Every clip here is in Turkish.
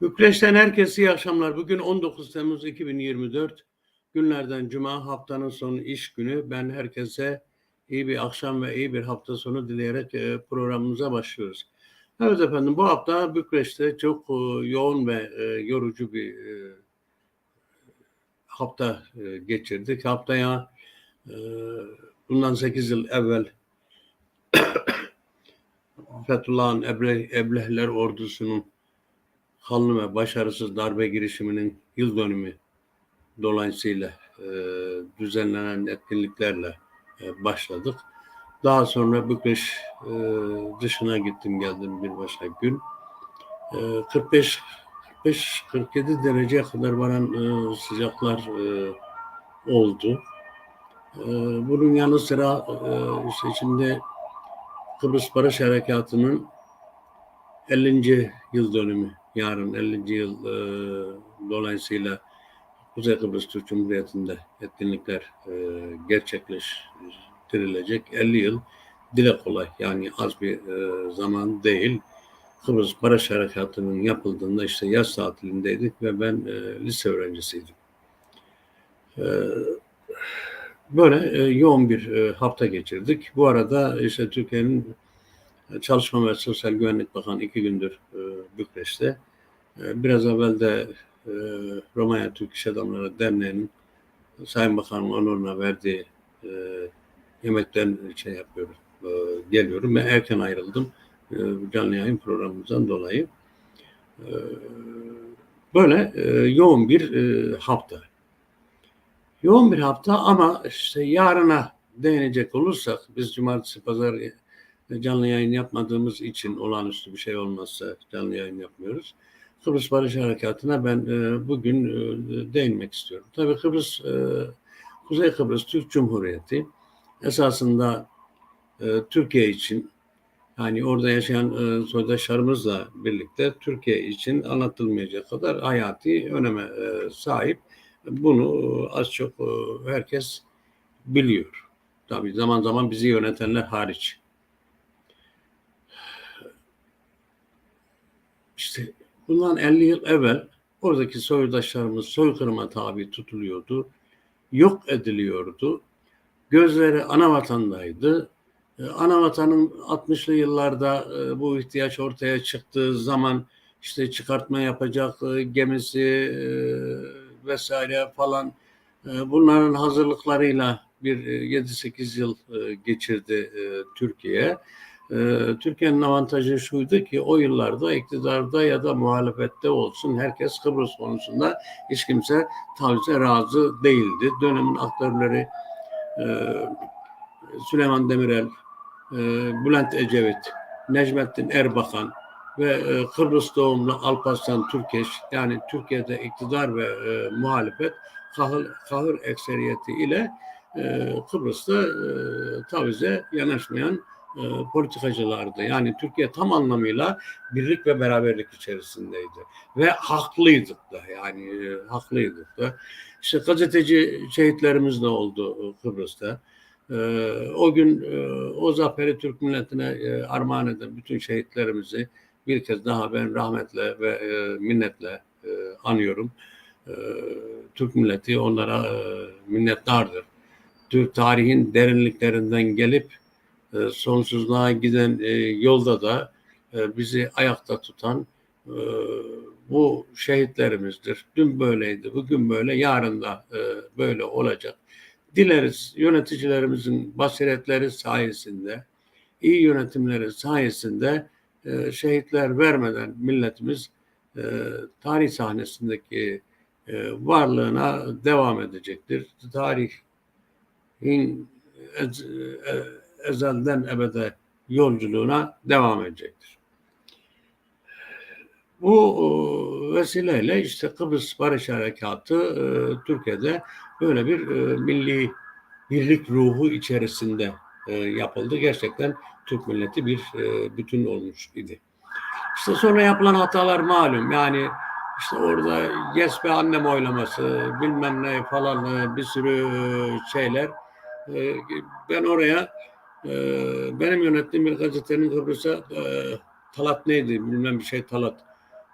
Bükreş'ten herkese iyi akşamlar. Bugün 19 Temmuz 2024 günlerden cuma haftanın son iş günü. Ben herkese iyi bir akşam ve iyi bir hafta sonu dileyerek e, programımıza başlıyoruz. Evet efendim bu hafta Bükreş'te çok e, yoğun ve e, yorucu bir hafta geçirdik. Haftaya bundan 8 yıl evvel Fethullah'ın Eble, Eblehler ordusunun kanlı ve başarısız darbe girişiminin yıl dönümü dolayısıyla e, düzenlenen etkinliklerle e, başladık. Daha sonra Bükreş e, dışına gittim geldim bir başka gün. E, 45 45 47 dereceye kadar varan e, sıcaklar e, oldu. E, bunun yanı sıra e, işte şimdi Kıbrıs Barış Harekatı'nın 50. yıl dönümü yarın 50. yıl e, dolayısıyla Kuzey Kıbrıs Türk Cumhuriyeti'nde etkinlikler e, gerçekleştirilecek. 50 yıl dile kolay yani az bir e, zaman değil. Kıbrıs Barış Harekatı'nın yapıldığında işte yaz tatilindeydik ve ben e, lise öğrencisiydim. E, böyle e, yoğun bir e, hafta geçirdik. Bu arada işte Türkiye'nin Çalışma ve Sosyal Güvenlik Bakanı iki gündür e, Bükreş'te. E, biraz evvel de e, Romanya Türk İş Adamları Derneği'nin Sayın Bakanım onuruna verdiği e, yemekten şey yapıyorum, e, geliyorum. Ben erken ayrıldım e, canlı yayın programımızdan dolayı. E, böyle e, yoğun bir e, hafta. Yoğun bir hafta ama işte yarına değinecek olursak biz cumartesi pazar canlı yayın yapmadığımız için olağanüstü bir şey olmazsa canlı yayın yapmıyoruz. Kıbrıs Barış Harekatı'na ben e, bugün e, değinmek istiyorum. Tabii Kıbrıs, e, Kuzey Kıbrıs Türk Cumhuriyeti esasında Türkiye için yani orada yaşayan e, soydaşlarımızla birlikte Türkiye için anlatılmayacak kadar hayati öneme sahip. Bunu az çok herkes biliyor. Tabii zaman zaman bizi yönetenler hariç. İşte bundan 50 yıl evvel oradaki soydaşlarımız soykırıma tabi tutuluyordu. Yok ediliyordu. Gözleri ana vatandaydı. Ana vatanın 60'lı yıllarda e, bu ihtiyaç ortaya çıktığı zaman işte çıkartma yapacak e, gemisi e, vesaire falan bunların hazırlıklarıyla bir 7-8 yıl geçirdi Türkiye. Türkiye'nin avantajı şuydu ki o yıllarda iktidarda ya da muhalefette olsun herkes Kıbrıs konusunda hiç kimse tavize razı değildi. Dönemin aktörleri Süleyman Demirel, Bülent Ecevit, Necmettin Erbakan ve Kıbrıs doğumlu Alparslan Türkeş yani Türkiye'de iktidar ve muhalefet kahır, kahır ekseriyeti ile Kıbrıs'ta tavize yanaşmayan e, politikacılardı. Yani Türkiye tam anlamıyla birlik ve beraberlik içerisindeydi. Ve haklıydık da yani e, haklıydık da. İşte gazeteci şehitlerimiz de oldu e, Kıbrıs'ta. E, o gün e, o zaferi Türk milletine e, armağan eden bütün şehitlerimizi bir kez daha ben rahmetle ve e, minnetle e, anıyorum. E, Türk milleti onlara e, minnettardır. Türk tarihin derinliklerinden gelip sonsuzluğa giden e, yolda da e, bizi ayakta tutan bu şehitlerimizdir. Dün böyleydi, bugün böyle, yarın da böyle olacak. Dileriz yöneticilerimizin basiretleri sayesinde, iyi yönetimleri sayesinde şehitler vermeden milletimiz tarih sahnesindeki varlığına devam edecektir. Tarihin ezelden ebede yolculuğuna devam edecektir. Bu vesileyle işte Kıbrıs Barış Harekatı e, Türkiye'de böyle bir e, milli birlik ruhu içerisinde e, yapıldı. Gerçekten Türk milleti bir bütün olmuş idi. İşte sonra yapılan hatalar malum. Yani işte orada yes be annem oylaması bilmem ne falan bir sürü şeyler. Ben oraya ee, benim yönettiğim bir gazetenin Kıbrıs'a e, Talat neydi bilmem bir şey Talat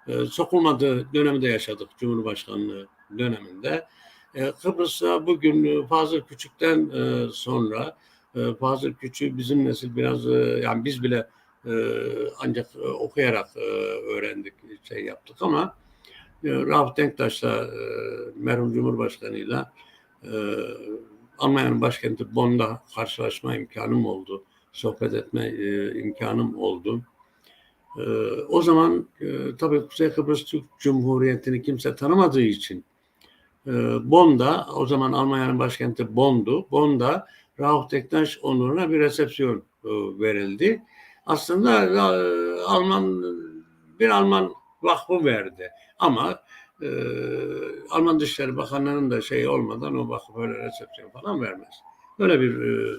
e, sokulmadığı dönemde yaşadık Cumhurbaşkanlığı döneminde. E, Kıbrıs'ta bugün e, Fazıl Küçük'ten e, sonra e, Fazıl Küçük bizim nesil biraz e, yani biz bile e, ancak e, okuyarak e, öğrendik şey yaptık ama e, Rauf Denktaş'la e, merhum Cumhurbaşkanı'yla e, Almanya'nın başkenti Bonn'da karşılaşma imkanım oldu. Sohbet etme e, imkanım oldu. E, o zaman e, tabii Kuzey Kıbrıs Türk Cumhuriyeti'ni kimse tanımadığı için e, Bonn'da, o zaman Almanya'nın başkenti Bonn'du. Bonn'da Rauf Denktaş onuruna bir resepsiyon e, verildi. Aslında e, Alman bir Alman vakfı verdi. Ama e, Alman Dışişleri Bakanlığı'nın da şeyi olmadan o vakıf öyle resepsiyon falan vermez. Böyle bir e,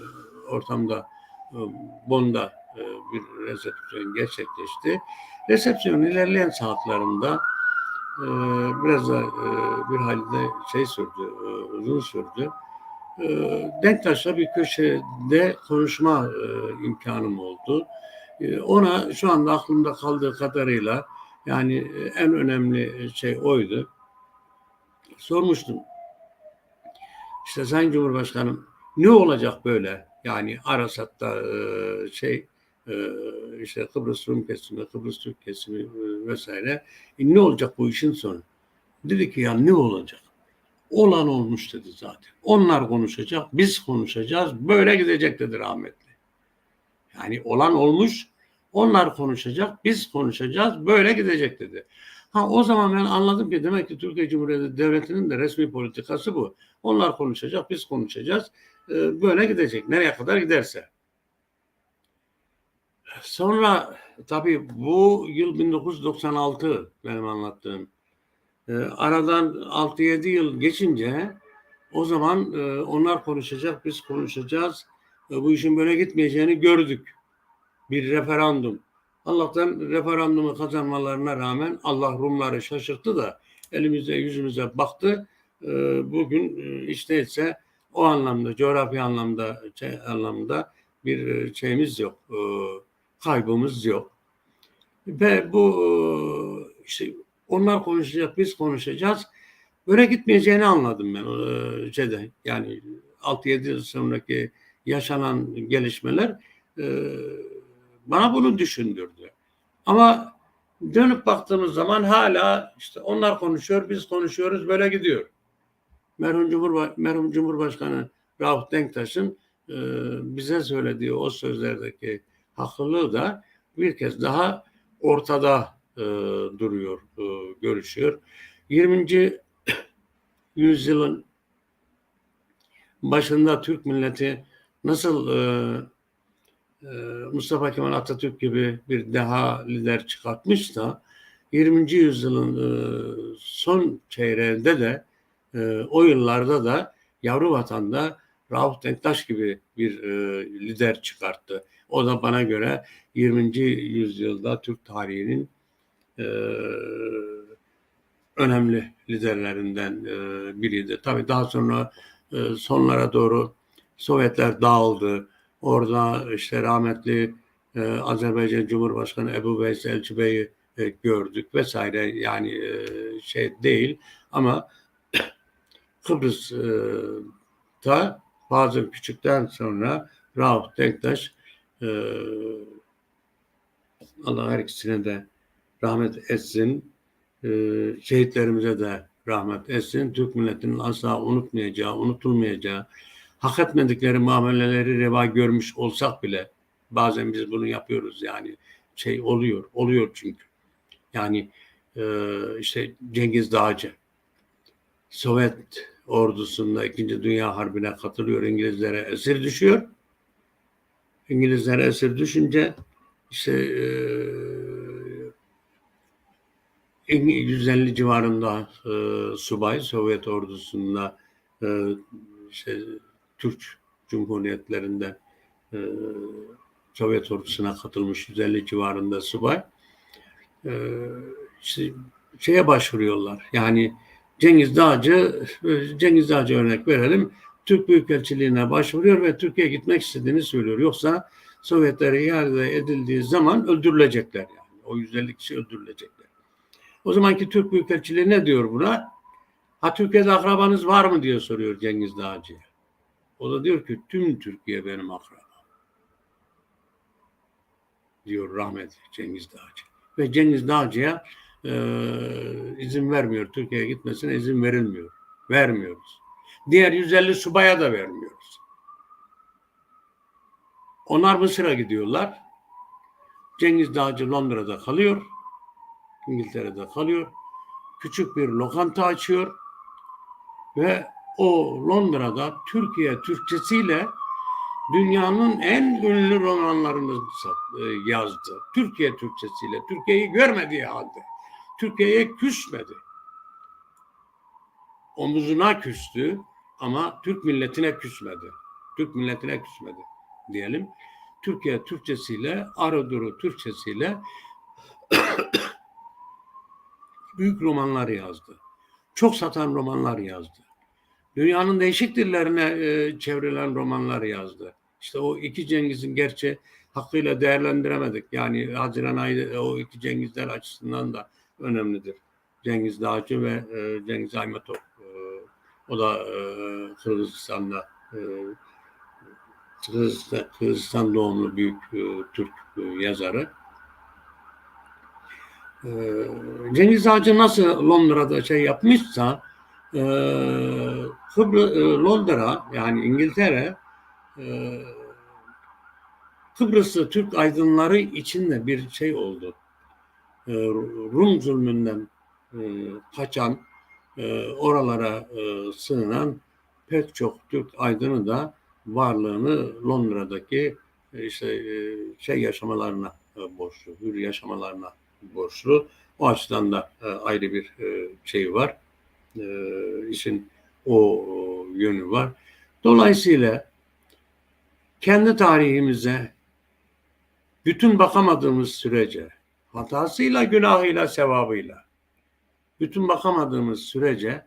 ortamda e, Bonn'da e, bir resepsiyon gerçekleşti. Resepsiyonun ilerleyen saatlerinde e, biraz da e, bir halde şey sürdü, e, uzun sürdü. E, Denktaş'la bir köşede konuşma e, imkanım oldu. E, ona şu anda aklımda kaldığı kadarıyla yani e, en önemli şey oydu. Sormuştum. İşte Sayın Cumhurbaşkanım ne olacak böyle? Yani Arasat'ta e, şey e, işte Kıbrıs Rum kesimi, Kıbrıs Türk kesimi e, vesaire. E, ne olacak bu işin sonu? Dedi ki ya ne olacak? Olan olmuş dedi zaten. Onlar konuşacak, biz konuşacağız. Böyle gidecek dedi rahmetli. Yani olan olmuş, onlar konuşacak, biz konuşacağız, böyle gidecek dedi. Ha o zaman ben anladım ki demek ki Türkiye Cumhuriyeti Devleti'nin de resmi politikası bu. Onlar konuşacak, biz konuşacağız. Ee, böyle gidecek. Nereye kadar giderse. Sonra tabii bu yıl 1996 benim anlattığım. Ee, aradan 6-7 yıl geçince o zaman e, onlar konuşacak, biz konuşacağız. E, bu işin böyle gitmeyeceğini gördük. Bir referandum. Allah'tan referandumu kazanmalarına rağmen Allah Rumları şaşırttı da elimize yüzümüze baktı. E, bugün e, hiç değilse o anlamda, coğrafi anlamda, şey, anlamda bir e, şeyimiz yok. E, kaybımız yok. Ve bu işte onlar konuşacak, biz konuşacağız. Böyle gitmeyeceğini anladım ben şeyde. Yani 6-7 yıl sonraki yaşanan gelişmeler bana bunu düşündürdü. Ama dönüp baktığımız zaman hala işte onlar konuşuyor, biz konuşuyoruz, böyle gidiyor. Merhum, Cumhurba merhum Cumhurbaşkanı Rauf Denktaş'ın e, bize söylediği o sözlerdeki haklılığı da bir kez daha ortada e, duruyor, e, görüşüyor. 20. yüzyılın başında Türk milleti nasıl e, Mustafa Kemal Atatürk gibi bir deha lider çıkartmışsa 20. yüzyılın e, son çeyreğinde de e, o yıllarda da yavru vatanda Rauf Denktaş gibi bir e, lider çıkarttı. O da bana göre 20. yüzyılda Türk tarihinin e, önemli liderlerinden e, biriydi. Tabii daha sonra e, sonlara doğru Sovyetler dağıldı. Orada işte rahmetli e, Azerbaycan Cumhurbaşkanı Ebu Veys Elçi e, gördük vesaire yani e, şey değil ama Kıbrıs'ta bazı küçükten sonra Rauf Denktaş e, Allah her ikisine de rahmet etsin. E, şehitlerimize de rahmet etsin. Türk milletinin asla unutmayacağı, unutulmayacağı, hak etmedikleri muameleleri reva görmüş olsak bile bazen biz bunu yapıyoruz yani şey oluyor, oluyor çünkü. Yani e, işte Cengiz Dağcı Sovyet ordusunda İkinci Dünya Harbi'ne katılıyor. İngilizlere esir düşüyor. İngilizlere esir düşünce işte e, 150 civarında e, subay Sovyet ordusunda e, işte Türk Cumhuriyetlerinden e, Sovyet ordusuna katılmış 150 civarında subay e, işte şeye başvuruyorlar. Yani Cengiz Dağcı, Cengiz Dağcı örnek verelim. Türk Büyükelçiliğine başvuruyor ve Türkiye'ye gitmek istediğini söylüyor. Yoksa Sovyetlere iade edildiği zaman öldürülecekler yani. O 150 kişi öldürülecekler. O zamanki Türk Büyükelçiliği ne diyor buna? Ha Türkiye'de akrabanız var mı diye soruyor Cengiz Dağcı'ya. O da diyor ki tüm Türkiye benim akrabam. Diyor rahmetli Cengiz Dağcı. Ve Cengiz Dağcı'ya e, izin vermiyor. Türkiye'ye gitmesine izin verilmiyor. Vermiyoruz. Diğer 150 subaya da vermiyoruz. Onlar Mısır'a gidiyorlar. Cengiz Dağcı Londra'da kalıyor. İngiltere'de kalıyor. Küçük bir lokanta açıyor ve o Londra'da Türkiye Türkçesiyle dünyanın en ünlü romanlarını e, yazdı. Türkiye Türkçesiyle. Türkiye'yi görmediği halde. Türkiye'ye küsmedi. Omuzuna küstü ama Türk milletine küsmedi. Türk milletine küsmedi diyelim. Türkiye Türkçesiyle, Araduru Türkçesiyle büyük romanlar yazdı. Çok satan romanlar yazdı. Dünyanın değişik dillerine e, çevrilen romanlar yazdı. İşte o iki Cengiz'in gerçi hakkıyla değerlendiremedik. Yani Haziran ayı e, o iki Cengizler açısından da önemlidir. Cengiz Dağcı ve e, Cengiz Aymatov. E, o da e, Kırgızistan'da e, Kırgızistan, Kırgızistan doğumlu büyük e, Türk e, yazarı. E, Cengiz Dağcı nasıl Londra'da şey yapmışsa e, Kıbrı, e, Londra yani İngiltere e, Türk aydınları için de bir şey oldu. E, Rum zulmünden e, kaçan, oralara sığınan pek çok Türk aydını da varlığını Londra'daki işte şey yaşamalarına e, borçlu, hür yaşamalarına borçlu. O açıdan da ayrı bir şey var. E, işin o yönü var. Dolayısıyla kendi tarihimize bütün bakamadığımız sürece hatasıyla, günahıyla, sevabıyla bütün bakamadığımız sürece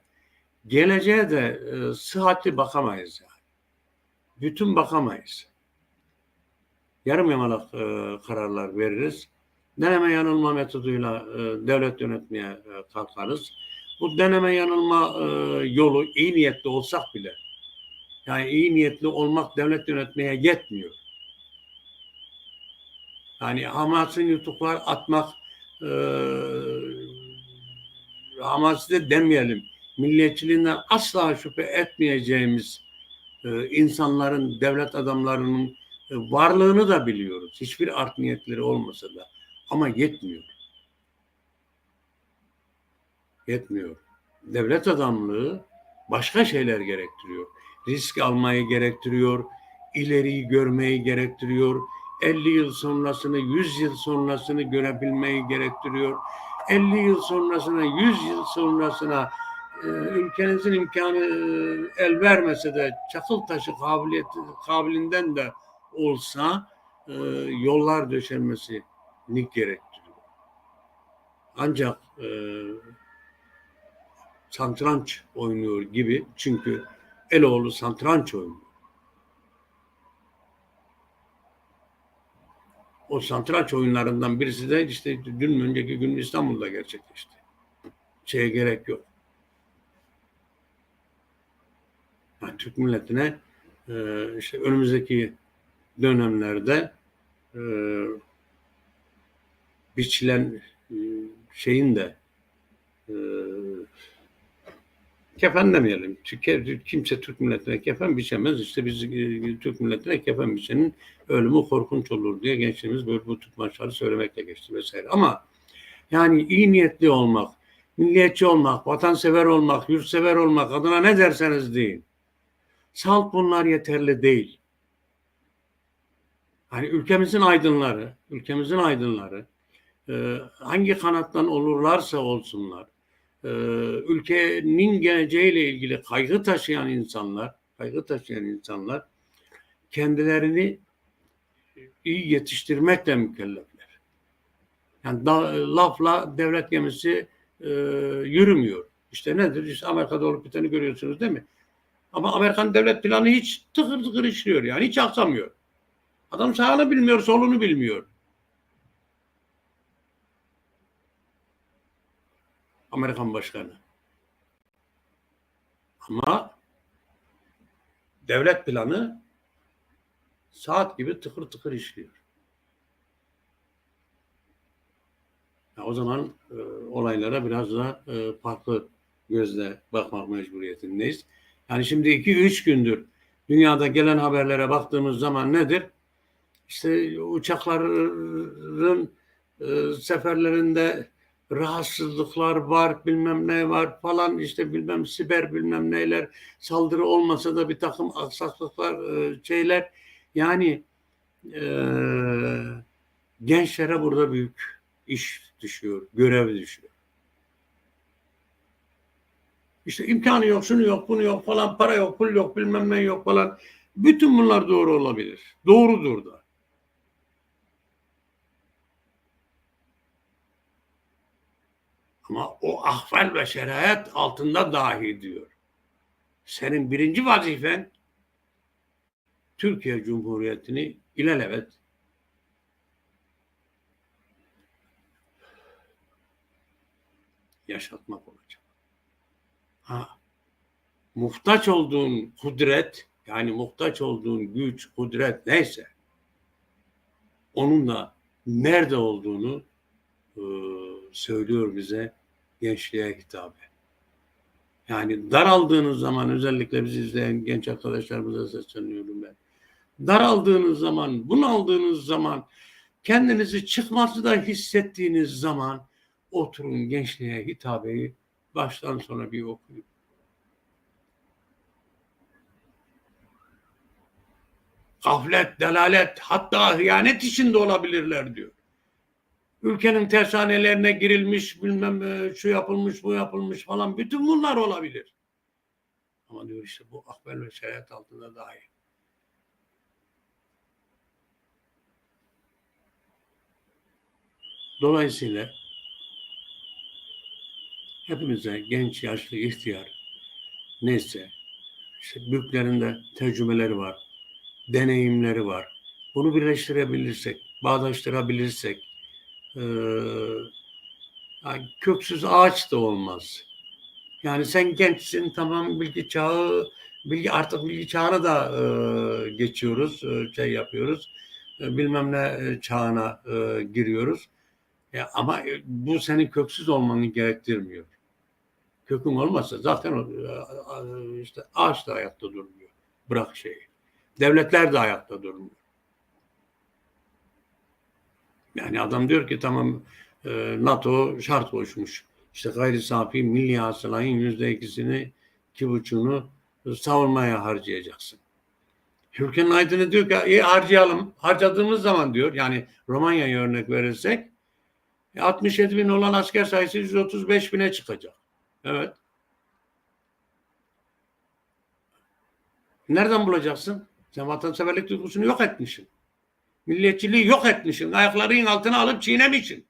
geleceğe de e, sıhhatli bakamayız yani. Bütün bakamayız. Yarım yamalak e, kararlar veririz. Deneme yanılma metoduyla e, devlet yönetmeye e, kalkarız. Bu deneme yanılma e, yolu iyi niyetli olsak bile yani iyi niyetli olmak devlet yönetmeye yetmiyor. Yani Hamas'ın yutuklar atmak e, Hamas'ı da demeyelim. Milliyetçiliğinden asla şüphe etmeyeceğimiz e, insanların, devlet adamlarının e, varlığını da biliyoruz. Hiçbir art niyetleri olmasa da. Ama yetmiyor. Yetmiyor. Devlet adamlığı başka şeyler gerektiriyor. Risk almayı gerektiriyor. ileriyi görmeyi gerektiriyor. 50 yıl sonrasını, 100 yıl sonrasını görebilmeyi gerektiriyor. 50 yıl sonrasına, 100 yıl sonrasına e, ülkenizin imkanı e, el vermese de çakıl taşı kabiliyeti, kabilinden de olsa e, yollar döşenmesini gerektiriyor. Ancak e, santranç oynuyor gibi çünkü Eloğlu santranç oynuyor. O santranç oyunlarından birisi de işte dün önceki gün İstanbul'da gerçekleşti. Şeye gerek yok. Yani Türk milletine e, işte önümüzdeki dönemlerde e, biçilen e, şeyin de e, kefen. Çünkü kimse Türk milletine kefen biçemez. İşte biz e, Türk milletine kefen biçenin ölümü korkunç olur diye gençliğimiz böyle bu tutmaçları söylemekle geçti vesaire. Ama yani iyi niyetli olmak, milliyetçi olmak, vatansever olmak, yurtsever olmak adına ne derseniz deyin. Salt bunlar yeterli değil. Hani ülkemizin aydınları, ülkemizin aydınları e, hangi kanattan olurlarsa olsunlar, e, ülkenin geleceğiyle ilgili kaygı taşıyan insanlar, kaygı taşıyan insanlar kendilerini iyi yetiştirmekle mükellefler. Yani da, lafla devlet gemisi e, yürümüyor. İşte nedir? İşte Amerika'da olup biteni görüyorsunuz değil mi? Ama Amerikan devlet planı hiç tıkır tıkır işliyor yani. Hiç aksamıyor. Adam sağını bilmiyor, solunu bilmiyor. Amerikan başkanı. Ama devlet planı saat gibi tıkır tıkır işliyor. Ya o zaman e, olaylara biraz da e, farklı gözle bakmak mecburiyetindeyiz. Yani şimdi iki üç gündür dünyada gelen haberlere baktığımız zaman nedir? İşte uçakların e, seferlerinde rahatsızlıklar var, bilmem ne var falan işte bilmem siber bilmem neler saldırı olmasa da bir takım aksaklıklar e, şeyler yani e, gençlere burada büyük iş düşüyor, görev düşüyor. İşte imkanı yok, şunu yok, bunu yok falan, para yok, pul yok, bilmem ne yok falan. Bütün bunlar doğru olabilir. Doğrudur da. Ama o ahval ve şeriat altında dahi diyor. Senin birinci vazifen Türkiye Cumhuriyeti'ni ilelebet yaşatmak olacak. Ha, muhtaç olduğun kudret yani muhtaç olduğun güç, kudret neyse onun da nerede olduğunu e, söylüyor bize gençliğe hitabe. Yani daraldığınız zaman özellikle bizi izleyen genç arkadaşlarımıza sesleniyorum ben. Daraldığınız zaman, bunaldığınız zaman, kendinizi çıkması da hissettiğiniz zaman oturun gençliğe hitabeyi baştan sona bir okuyun. Gaflet, delalet, hatta hıyanet içinde olabilirler diyor. Ülkenin tersanelerine girilmiş, bilmem e, şu yapılmış, bu yapılmış falan bütün bunlar olabilir. Ama diyor işte bu akbel ve şeriat altında dahi. Dolayısıyla hepimize genç, yaşlı, ihtiyar neyse işte büyüklerinde tecrübeleri var, deneyimleri var. Bunu birleştirebilirsek, bağdaştırabilirsek e, yani köksüz ağaç da olmaz. Yani sen gençsin tamam bilgi çağı bilgi artık bilgi çağına da e, geçiyoruz, e, şey yapıyoruz. E, bilmem ne e, çağına e, giriyoruz. Ya ama e, bu senin köksüz olmanı gerektirmiyor. Kökün olmazsa zaten e, işte ağaç da ayakta durmuyor. Bırak şeyi. Devletler de ayakta durmuyor. Yani adam diyor ki tamam e, NATO şart koşmuş. İşte gayri safi milli hasılanın yüzde ikisini, iki buçuğunu savunmaya harcayacaksın. Hürken Aydın'ı diyor ki iyi harcayalım. Harcadığımız zaman diyor yani Romanya'ya örnek verirsek 67 bin olan asker sayısı 135 bine çıkacak. Evet. Nereden bulacaksın? Sen vatanseverlik duygusunu yok etmişsin. Milliyetçiliği yok etmişsin. Ayaklarının altına alıp çiğnemişsin.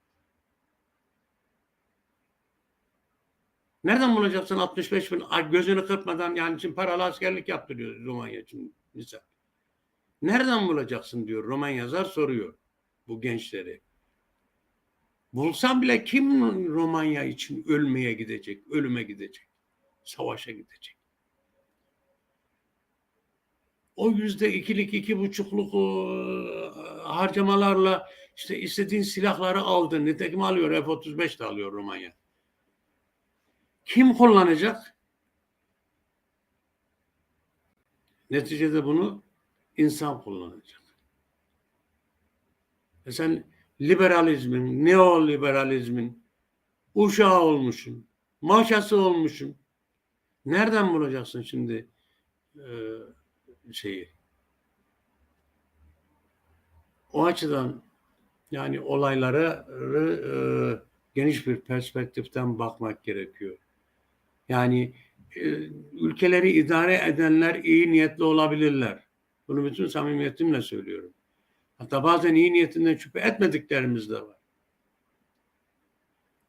Nereden bulacaksın 65 bin gözünü kırpmadan yani için paralı askerlik yaptırıyor Romanya için misal. Nereden bulacaksın diyor Roman yazar soruyor bu gençleri. Bulsam bile kim Romanya için ölmeye gidecek, ölüme gidecek, savaşa gidecek? O yüzde ikilik, iki buçukluk o, harcamalarla işte istediğin silahları aldın. Nitekim alıyor, F-35 de alıyor Romanya. Kim kullanacak? Neticede bunu insan kullanacak. E sen liberalizmin, neoliberalizmin uşağı olmuşsun, maşası olmuşsun. Nereden bulacaksın şimdi e, şeyi? O açıdan yani olaylara e, geniş bir perspektiften bakmak gerekiyor. Yani e, ülkeleri idare edenler iyi niyetli olabilirler. Bunu bütün samimiyetimle söylüyorum. Hatta bazen iyi niyetinden şüphe etmediklerimiz de var.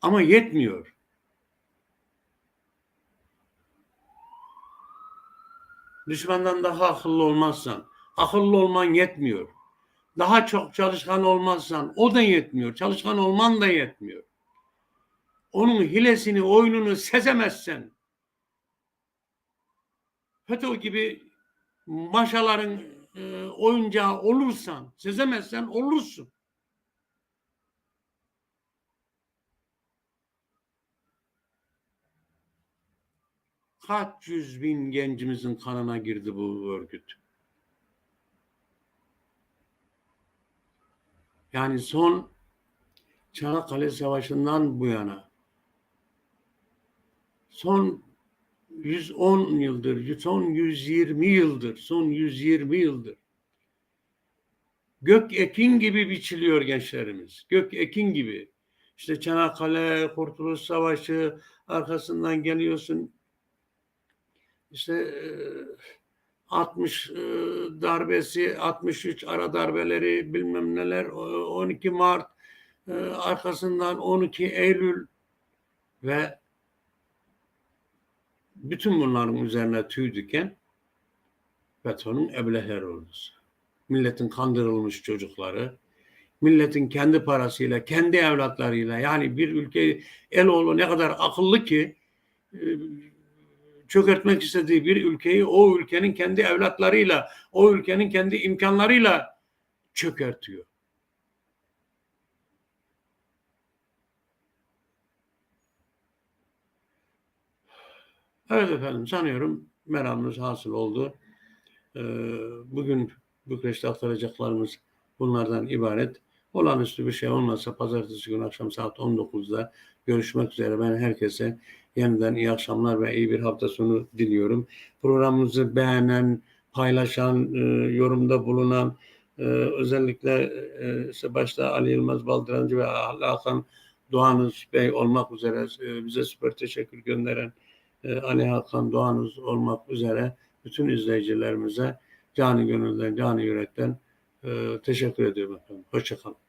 Ama yetmiyor. Düşmandan daha akıllı olmazsan, akıllı olman yetmiyor. Daha çok çalışkan olmazsan o da yetmiyor. Çalışkan olman da yetmiyor. onun hilesini, oyununu sezemezsen, FETÖ gibi maşaların e, oyuncağı olursan, sezemezsen olursun. Kaç yüz bin gencimizin kanına girdi bu örgüt. Yani son Çanakkale Savaşı'ndan bu yana son 110 yıldır, son 120 yıldır, son 120 yıldır gök ekin gibi biçiliyor gençlerimiz. Gök ekin gibi. İşte Çanakkale, Kurtuluş Savaşı, arkasından geliyorsun işte e, 60 e, darbesi, 63 ara darbeleri, bilmem neler, o- 12 Mart, e, arkasından 12 Eylül ve bütün bunların üzerine tüy diken FETÖ'nün ebleher ordusu. Milletin kandırılmış çocukları, milletin kendi parasıyla, kendi evlatlarıyla yani bir ülke Eloğlu ne kadar akıllı ki e, çökertmek istediği bir ülkeyi o ülkenin kendi evlatlarıyla, o ülkenin kendi imkanlarıyla çökertiyor. Evet efendim sanıyorum meramımız hasıl oldu. Ee, bugün Bükreş'te aktaracaklarımız bunlardan ibaret. Olağanüstü bir şey olmazsa pazartesi günü akşam saat 19'da görüşmek üzere. Ben herkese yeniden iyi akşamlar ve iyi bir hafta sonu diliyorum. Programımızı beğenen, paylaşan, e, yorumda bulunan, e, özellikle e, başta Ali Yılmaz Baldırancı ve Hakan Doğanız Bey olmak üzere bize süper teşekkür gönderen Ali Hakan Doğanız olmak üzere bütün izleyicilerimize canı gönülden, canı yürekten teşekkür ediyorum efendim. Hoşçakalın.